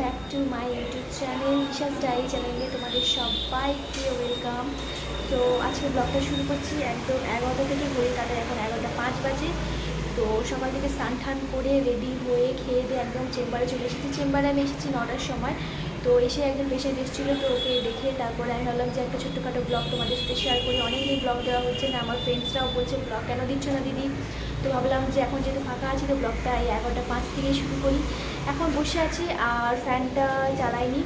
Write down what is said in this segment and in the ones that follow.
Back to my YouTube channel Isha's die চ্যানেলে তোমাদের সবাইকে ওয়েলকাম তো আজকে ব্লগটা শুরু করছি একদম এগারোটা থেকে হয়ে কাটার এখন এগারোটা পাঁচ বাজে। তো সকাল থেকে স্নান টান করে রেডি হয়ে খেয়ে দিয়ে একদম চেম্বারে চলে এসেছি। চেম্বারে আমি এসেছি নটার সময়। তো এসে একজন পেশেন্ট এসেছিল, তো ওকে দেখে তারপরে আমি ভাবলাম যে একটা ছোট্টখাটো ব্লগ তোমাদের সাথে শেয়ার করি। অনেকদিন ব্লগ দেওয়া হচ্ছে না, আমার ফ্রেন্ডসরাও বলছে ব্লগ কেন দিচ্ছ না দিদি? তো ভাবলাম যে এখন যেহেতু ফাঁকা আছে, তো ব্লগটা এই এগারোটা পাঁচ থেকে শুরু করি। এখন বসে আছি আর ফ্যানটা চালাইনি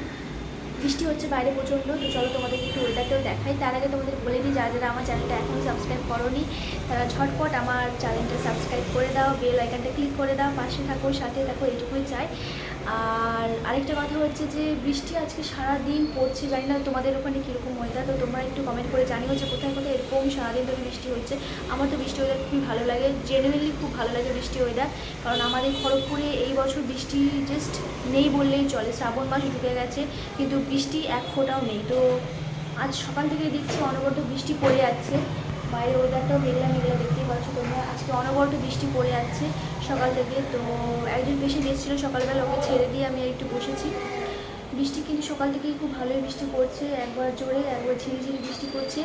বৃষ্টি হচ্ছে বাইরে প্রচণ্ড, তো চলো তোমাদের একটু ওয়েদারটাও দেখাই। তার আগে তোমাদের বলে দিই, যারা যারা আমার চ্যানেলটা এখনও সাবস্ক্রাইব করোনি, তারা ঝটপট আমার চ্যানেলটা সাবস্ক্রাইব করে দাও বেল আইকনটা ক্লিক করে দাও, পাশে থাকো, সাথে থাকো, এইটুকুই চাই। আর আরেকটা কথা হচ্ছে যে, বৃষ্টি আজকে সারা দিন পড়ছে, জানি না তোমাদের ওখানে কীরকম ওয়েদার তো তোমরা একটু কমেন্ট করে জানিও যে কোথায় কোথায় এরকম সারাদিন ধরে বৃষ্টি হচ্ছে। আমার তো বৃষ্টি ওয়েদার খুবই ভালো লাগে জেনারেলি খুব ভালো লাগে বৃষ্টি ওয়েদার কারণ আমাদের খড়গপুরে এই বছর বৃষ্টি জাস্ট নেই বললেই চলে, শ্রাবণ মাস ঢুকে গেছে, কিন্তু বৃষ্টি এক ফোঁটাও নেই। তো আজ সকাল থেকে দেখছি অনবরত বৃষ্টি পড়ে যাচ্ছে, বাইরে ওয়েদারটাও মেঘলা মেঘলা দেখতেই পাচ্ছ তোমরা? আজকে অনবরত বৃষ্টি পড়ে যাচ্ছে সকাল থেকে। তো একজন পেশেন্ট এসেছিল সকালবেলা, ওকে ছেড়ে দিয়ে আমি একটু বসেছি। বৃষ্টি কিন্তু সকাল থেকেই খুব ভালোই বৃষ্টি পড়ছে, একবার জোরে, একবার ঝিরিঝিরি বৃষ্টি পড়ছে।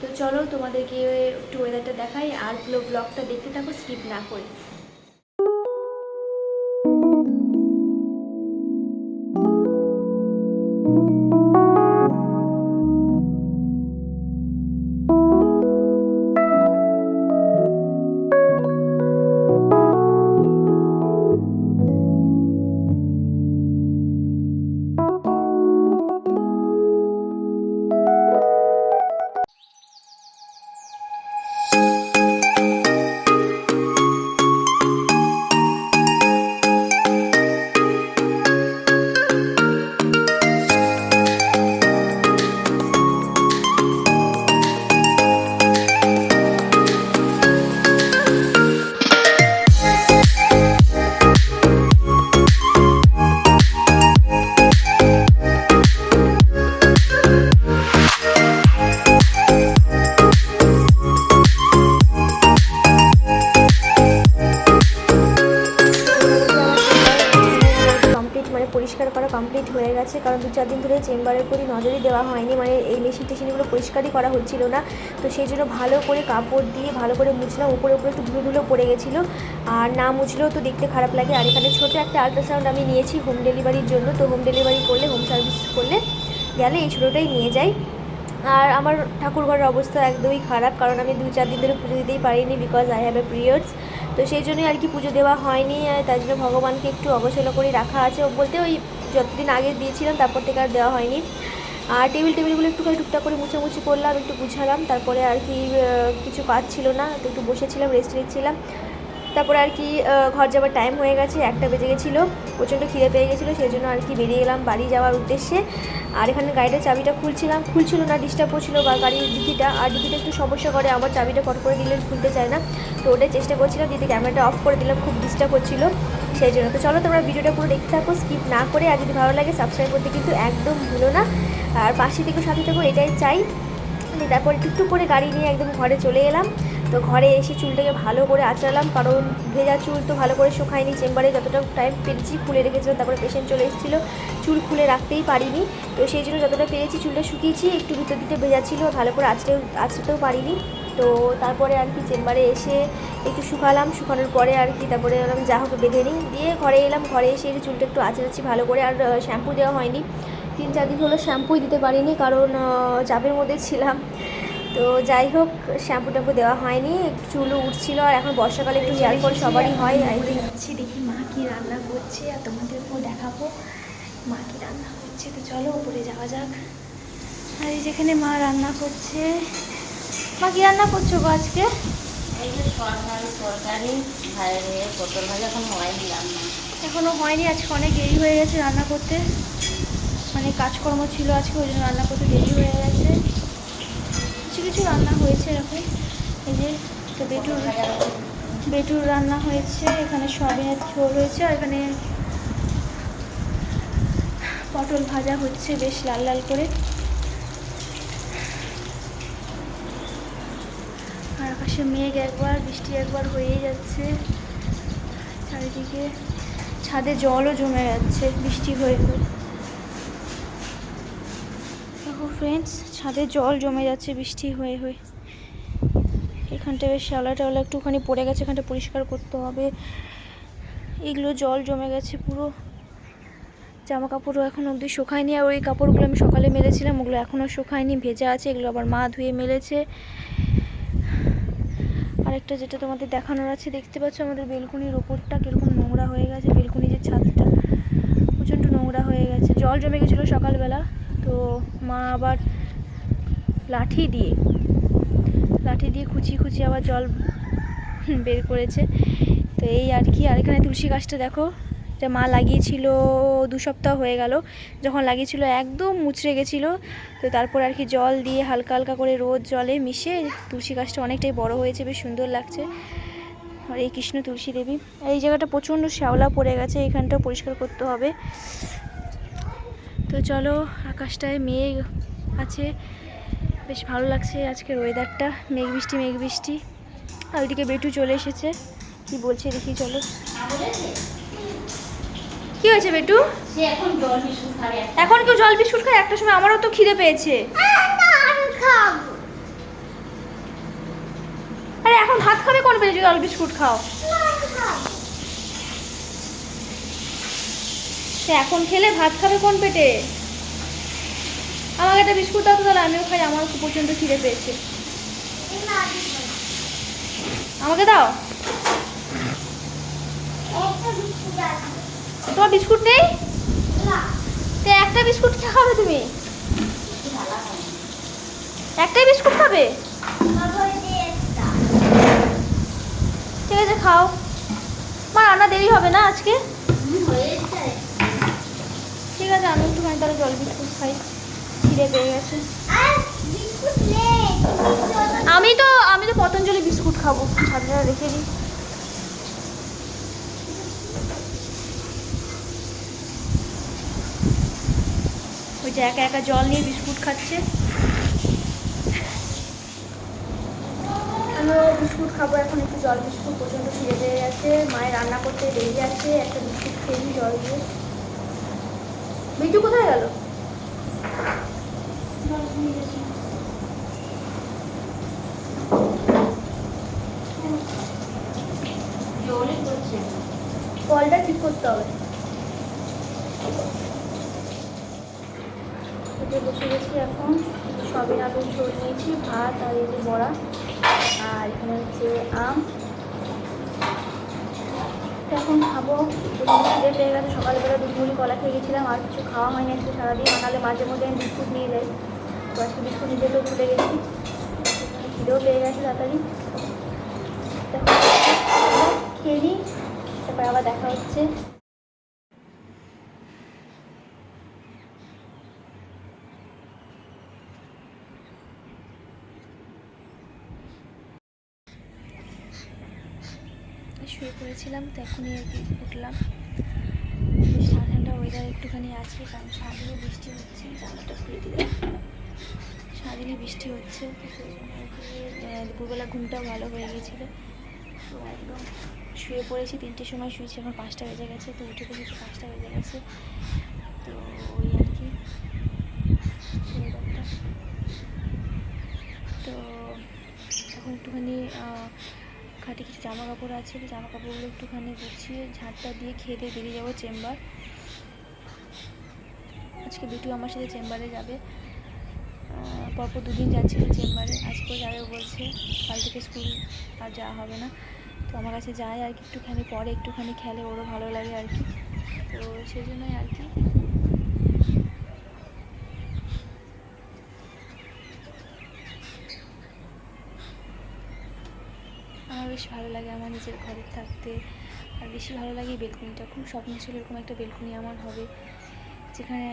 তো চলো তোমাদেরকে একটু ওয়েদারটা দেখাই, আর পুরো ব্লগটা দেখতে থাকো স্কিপ না করে। কমপ্লিট গেছে কারণ দু চার দিন ধরে চেম্বারের প্রতি নজরই দেওয়া হয়নি। মানে এই মেশিন টেশিনগুলো পরিষ্কারই করা হচ্ছিল না। তো সেই জন্য ভালো করে কাপড় দিয়ে, ভালো করে মুছলাম। উপরে উপরে একটু ধুলো ধুলো পড়ে গেছিল। আর না মুছলেও তো দেখতে খারাপ লাগে। আর এখানে ছোটো একটা আল্ট্রাসাউন্ড আমি নিয়েছি হোম ডেলিভারির জন্য। তো হোম ডেলিভারি করলে হোম সার্ভিস করলে গেলে এই ছোটোটাই নিয়ে যাই। আর আমার ঠাকুরঘরের অবস্থা একদমই খারাপ, কারণ আমি দু চার দিন ধরে পুজো দিতেই পারিনি because I have a periods তো সেই জন্যই আর কি পুজো দেওয়া হয়নি। তাই জন্য ভগবানকে একটু অবহেলা করে রাখা আছে। ও বলতে ওই যতদিন আগে দিয়েছিলাম, তারপর থেকে আর দেওয়া হয়নি। আর টেবিল টেবিলগুলো একটুখানি টুকটাক করে মুছামুছি করলাম, একটু গুছালাম, তারপরে আর কি কিছু কাজ ছিল না, তো একটু বসেছিলাম রেস্ট নিচ্ছিলাম। তারপরে আর কি ঘর যাওয়ার টাইম হয়ে গেছে, একটা বেজে গেছিল, প্রচণ্ড খিদে পেয়ে গেছিল, সেই জন্য আর কি বেরিয়ে গেলাম বাড়ি যাওয়ার উদ্দেশ্যে। আর এখানে গাড়িটার চাবিটা খুলছিলাম, খুলছিল না ডিস্টার্ব করছিল বা গাড়ির ডিকিটা, আর ডিকিটা একটু সমস্যা করে, আমার চাবিটা কট করে দিলে খুলতে চায় না। তো ওটাই চেষ্টা করছিলাম দিদি ক্যামেরাটা অফ করে দিলাম, খুব ডিস্টার্ব হচ্ছিল সেই জন্য। তো চলো তোমরা ভিডিওটা পুরো দেখতে থাকো স্কিপ না করে, আর যদি ভালো লাগে সাবস্ক্রাইব করতে কিন্তু একদম ভুলো না। আর পাশে থেকে, সাথে থেকেও এটাই চাই। তারপর টুকটুক করে গাড়ি নিয়ে একদম ঘরে চলে এলাম। তো ঘরে এসে চুলটাকে ভালো করে আঁচড়ালাম, কারণ ভেজা চুল তো ভালো করে শুকায়নি, চেম্বারে যতটা টাইম পেরেছি খুলে রেখেছিলাম তারপরে পেশেন্ট চলে এসেছিল। চুল খুলে রাখতেই পারিনি, তো সেই জন্য যতটা পেরেছি চুলটা শুকিয়েছি, একটু ভিতর দিতে ভেজা ছিল, ভালো করে আঁচড়েও আঁচড়তেও পারিনি। তো তারপরে আর কি চেম্বারে এসে একটু শুকালাম, শুকানোর পরে আর কি তারপরে বললাম, যা হোক, বেঁধে নিই দিয়ে ঘরে এলাম, ঘরে এসে চুলটা একটু আঁচড়াচ্ছি, ভালো করে। আর শ্যাম্পু দেওয়া হয়নি। তিন চার দিন হলো শ্যাম্পুই দিতে পারিনি, কারণ চাপের মধ্যে ছিলাম। তো যাই হোক শ্যাম্পু ট্যাম্পু দেওয়া হয়নি চুলও উঠছিল আর এখন বর্ষাকালে একটু হেয়ার ফল সবারই হয় আই যাচ্ছি দেখি মা কি রান্না করছে আর তোমাদেরকেও দেখাবো মা কি রান্না করছে। তো চলো উপরে যাওয়া যাক। আর এই যেখানে মা রান্না করছে মা কি রান্না করছ গো আজকে? এই যে সরকারি তরকারি পটল ভাজা এখন হয়নি রান্না। এখনও হয়নি আজকে অনেক দেরি হয়ে গেছে রান্না করতে। মানে কাজকর্ম ছিল আজকে ওই জন্য রান্না করতে দেরি হয়ে গেছে। কিছু রান্না হয়েছে এরকম। এই যে বেটুর বেটুর রান্না হয়েছে, এখানে সয়াবিনের ঝোল হয়েছে, আর এখানে পটল ভাজা হচ্ছে বেশ লাল লাল করে। আর আকাশে মেঘ একবার, বৃষ্টি একবার হয়েই যাচ্ছে। চারিদিকে ছাদে জলও জমে যাচ্ছে, বৃষ্টি হয়ে হয়ে ফ্রেন্ডস ছাদে জল জমে যাচ্ছে, বৃষ্টি হয়ে হয়ে। এখানটা বেশ শ্যাওলা টাওলা একটুখানি পড়ে গেছে, এখানটা পরিষ্কার করতে হবে। এগুলো জল জমে গেছে পুরো। জামা কাপড়ও এখন অবধি শুকায়নি, আর ওই কাপড়গুলো আমি সকালে মেলেছিলাম, ওগুলো এখনও শুকায়নি, ভেজা আছে, এগুলো আবার মা ধুয়ে মেলেছে। আরেকটা যেটা তোমাদের দেখানোর আছে, দেখতে পাচ্ছ আমাদের বেলকুনির ওপরটা কীরকম নোংরা হয়ে গেছে বেলকুনি যে ছাদটা, প্রচণ্ড নোংরা হয়ে গেছে। জল জমে গেছিল সকালবেলা। তো মা আবার লাঠি দিয়ে লাঠি দিয়ে খুচি খুচি আবার জল বের করেছে। তো এই আর কি, আর এখানে তুলসী গাছটা দেখো, এটা মা লাগিয়েছিল দু সপ্তাহ হয়ে গেল। যখন লাগিয়েছিল একদম মুচড়ে গেছিল, তো তারপর আর কি জল দিয়ে হালকা হালকা করে রোদ জলে মিশে তুলসী গাছটা অনেকটাই বড় হয়েছে, বেশ সুন্দর লাগছে। আর এই কৃষ্ণ তুলসী দেবী। আর এই জায়গাটা প্রচণ্ড শ্যাওলা পড়ে গেছে, এখানটাও পরিষ্কার করতে হবে। তো চলো আকাশটায় মেঘ আছে। বেশ ভালো লাগছে আজকের ওয়েদারটা মেঘ বৃষ্টি মেঘ বৃষ্টি। আর ওইদিকে বেটু চলে এসেছে। কি বলছে দেখি চলো। কি হয়েছে বেটু? এখন কেউ জল বিস্কুট খায়? একটা সময় আমারও তো খিদে পেয়েছে। আরে এখন ভাত খাবে কোন পেটে জল বিস্কুট খাও। সে এখন খেলে ভাত খাবে কোন পেটে? আমাকে একটা বিস্কুট দাও তাহলে, আমিও খাই, আমার প্রচণ্ড খিদে পেয়েছে। আমাকে দাও। তোমার বিস্কুট নেই? তো একটা বিস্কুট কি খাবে তুমি? একটাই বিস্কুট খাবে? ঠিক আছে, খাও। মা, রান্না দেরি হবে না আজকে? ঠিক আছে, আমি একটুখানি তাহলে জল বিস্কুট খাই। খিদে পেয়ে গেছে। আমি তো আমি তো পতঞ্জলি বিস্কুট খাব। সাথে রেখে দিই। ওই যে একা একা জল নিয়ে বিস্কুট খাচ্ছে। আমিও বিস্কুট খাব এখন, একটু জল বিস্কুট প্রচণ্ড খিদে পেয়ে গেছে। মায়ের রান্না করতে দেরি আছে, একটা বিস্কুট খেয়ে জল দিয়ে। বিটু কোথায় গেল? কলটা ঠিক করতে হবে। বসে গেছি এখন। সবিন আলুর ঝোল নিয়েছি, ভাত আর এই বড়া। আর এখানে হচ্ছে আম। এখন খাব। খিদে পেয়ে গেছে সকালবেলা দুধমুড়ি কলা খেয়ে গেছিলাম, আর কিছু খাওয়া হয়নি আজকে সারাদিন। নাহলে মাঝে মধ্যে আমি বিস্কুট নিয়ে যাই। তো আজকে বিস্কুট নিতে তো ভুলে গেছি। খিদেও পেয়ে গেছে তাড়াতাড়ি। খেয়ে নিই, তারপরে আবার দেখা হচ্ছে। পড়েছিলাম তো এখনই আর কি উঠলাম। বেশ ঠান্ডা ঠান্ডা ওয়েদার একটুখানি আছে, কারণ সারাদিনে বৃষ্টি হচ্ছে জানলাটা খুলে দিলে সারাদিনে বৃষ্টি হচ্ছে দুপুরবেলা ঘুমটাও ভালো হয়ে গেছিল। তো একদম শুয়ে পড়েছি, তিনটের সময় শুয়েছি, এখন পাঁচটা বেজে গেছে, তো উঠে দেখেছি পাঁচটা বেজে গেছে। তো ওই আর কি। তো এখন একটুখানি খাটে কিছু জামা কাপড় আছে জামা কাপড়গুলো একটুখানি গুছিয়ে ঝাঁটটা দিয়ে খেয়ে দিয়ে বেরিয়ে যাব চেম্বার। আজকে বিটু আমার সাথে চেম্বারে যাবে। পরপর দুদিন যাচ্ছিল চেম্বারে। আজকেও যাবে বলছে, কাল থেকে স্কুল আর যাওয়া হবে না। তো আমার কাছে যায় আর কি, একটুখানি পরে একটুখানি খেলে, ওরও ভালো লাগে আর কি। তো সেই জন্যই আর কি আমার বেশ ভালো লাগে আমার নিজের ঘরে থাকতে। আর বেশি ভালো লাগে বেলকুনিটা। খুব স্বপ্ন ছিল এরকম একটা বেলকুনি আমার হবে, যেখানে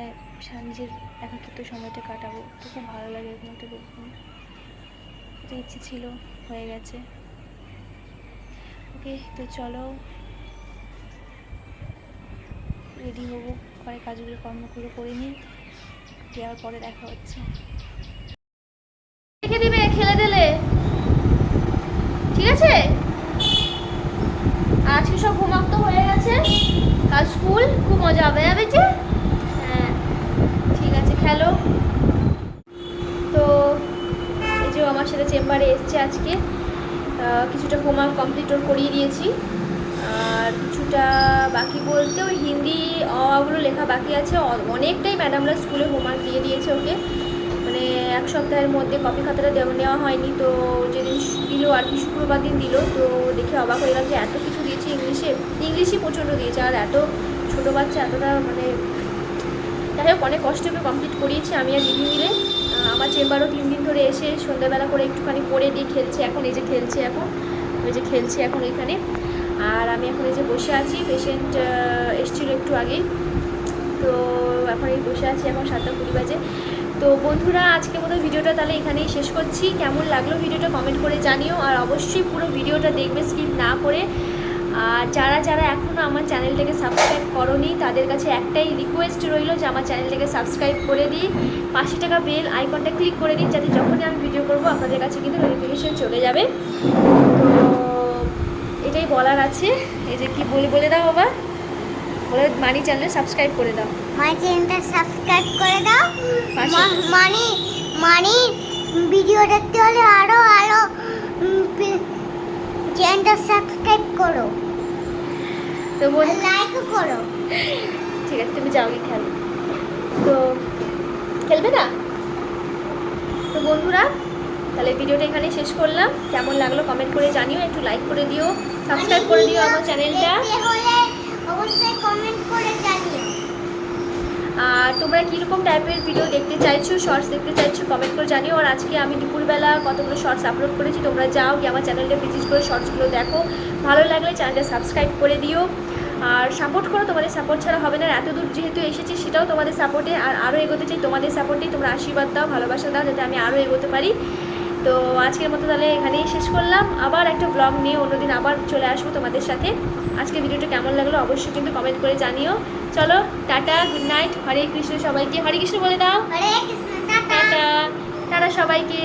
নিজের একাকিত্ব সময়টা কাটাবো। তো খুব ভালো লাগে এরকম একটা বেলকুনি। এটা ইচ্ছে ছিল, হয়ে গেছে। ওকে, তো চলো। রেডি হব পরে কাজগুলো কর্মগুলো করে নিই। আবার পরে দেখা হচ্ছে। রেখে দিবে, খেলে দিলে। ঠিক আছে আজকে সব হোমওয়ার্ক তো হয়ে গেছে কাল স্কুল, খুব মজা হবে হবে যে? হ্যাঁ ঠিক আছে, খেলো। তো এই যে আমার সাথে চেম্বারে এসছে আজকে। কিছুটা হোমওয়ার্ক কমপ্লিট করিয়ে দিয়েছি। আর কিছুটা বাকি বলতে ওই হিন্দি অগুলো লেখা বাকি আছে। অনেকটাই ম্যাডামরা স্কুলে হোমওয়ার্ক দিয়ে দিয়েছে ওকে। এক সপ্তাহের মধ্যে কপি খাতাটা দেওয়া নেওয়া হয়নি। তো যেদিন দিল আর কি শুক্রবার দিন দিল, তো দেখে অবাক হয়ে গেল যে এত কিছু দিয়েছে ইংলিশে। ইংলিশই প্রচণ্ড দিয়েছে আর এত ছোটো বাচ্চা এতটা মানে যাই হোক, অনেক কষ্ট করে কমপ্লিট করিয়েছি আমি আর দিদি মিলে। আমার চেম্বারও তিন দিন ধরে এসে সন্ধ্যাবেলা করে একটুখানি পড়ে দিয়ে খেলছে এখন, এই যে খেলছে এখন, ওই যে খেলছে এখন এখানে। আর আমি এখন এই যে বসে আছি পেশেন্ট এসেছিল একটু আগে তো এখন এই বসে আছি এখন সাতটা কুড়ি বাজে। তো বন্ধুরা, আজকে মতো ভিডিওটা তাহলে এখানেই শেষ করছি। কেমন লাগল ভিডিওটা কমেন্ট করে জানিও, আর অবশ্যই পুরো ভিডিওটা দেখবে স্কিপ না করে। আর যারা যারা এখনও আমার চ্যানেলটাকে সাবস্ক্রাইব করনি, তাদের কাছে একটাই রিকোয়েস্ট রইল যে আমার চ্যানেলটাকে সাবস্ক্রাইব করে দিই। পাঁচশো টাকা বেল আইকনটা ক্লিক করে দিন, যাতে যখনই আমি ভিডিও করব, আপনাদের কাছে কিন্তু নোটিফিকেশন চলে যাবে। তো এটাই বলার আছে। এই যে কি বলে বলে দাও বাবা বলে মানি চ্যানেল সাবস্ক্রাইব করে দাও। মাই চ্যানেলটা সাবস্ক্রাইব করে দাও। মানি মানি ভিডিও দেখতে হলে আরও আরও চ্যানেলটা সাবস্ক্রাইব করো। তো বল লাইকও করো। ঠিক আছে তুমি যাও গিয়ে খেলো। তো খেলবে না? তো বন্ধুরা তাহলে ভিডিওটা এখানে শেষ করলাম। কেমন লাগল কমেন্ট করে জানিও একটু লাইক করে দিও সাবস্ক্রাইব করে দিও আমার চ্যানেলটা। অবশ্যই কমেন্ট করে আর তোমরা কীরকম টাইপের ভিডিও দেখতে চাইছো শর্টস দেখতে চাইছো কমেন্ট করে জানিও। আর আজকে আমি দুপুরবেলা কতগুলো শর্টস আপলোড করেছি, তোমরা যাও গিয়ে আমার চ্যানেলটা ভিজিট করে শর্টসগুলো দেখো। ভালো লাগলে চ্যানেলটা সাবস্ক্রাইব করে দিও। আর সাপোর্ট করো, তোমাদের সাপোর্ট ছাড়া হবে না। এত দূর যেহেতু এসেছি, সেটাও তোমাদের সাপোর্টে আর আরও এগোতে চাই, তোমাদের সাপোর্টেই তোমরা আশীর্বাদ দাও, ভালোবাসা দাও, যাতে আমি আরও এগোতে পারি। তো আজকের মতো তাহলে এখানেই শেষ করলাম। আবার একটা ব্লগ নিয়ে অন্যদিন আবার চলে আসব তোমাদের সাথে। আজকে ভিডিওটা কেমন লাগল অবশ্যই কিন্তু কমেন্ট করে জানিও। চলো tata good night Hare Krishna সবাইকে। হরে কৃষ্ণ বলে দাও। টাটা। টাটা সবাইকে।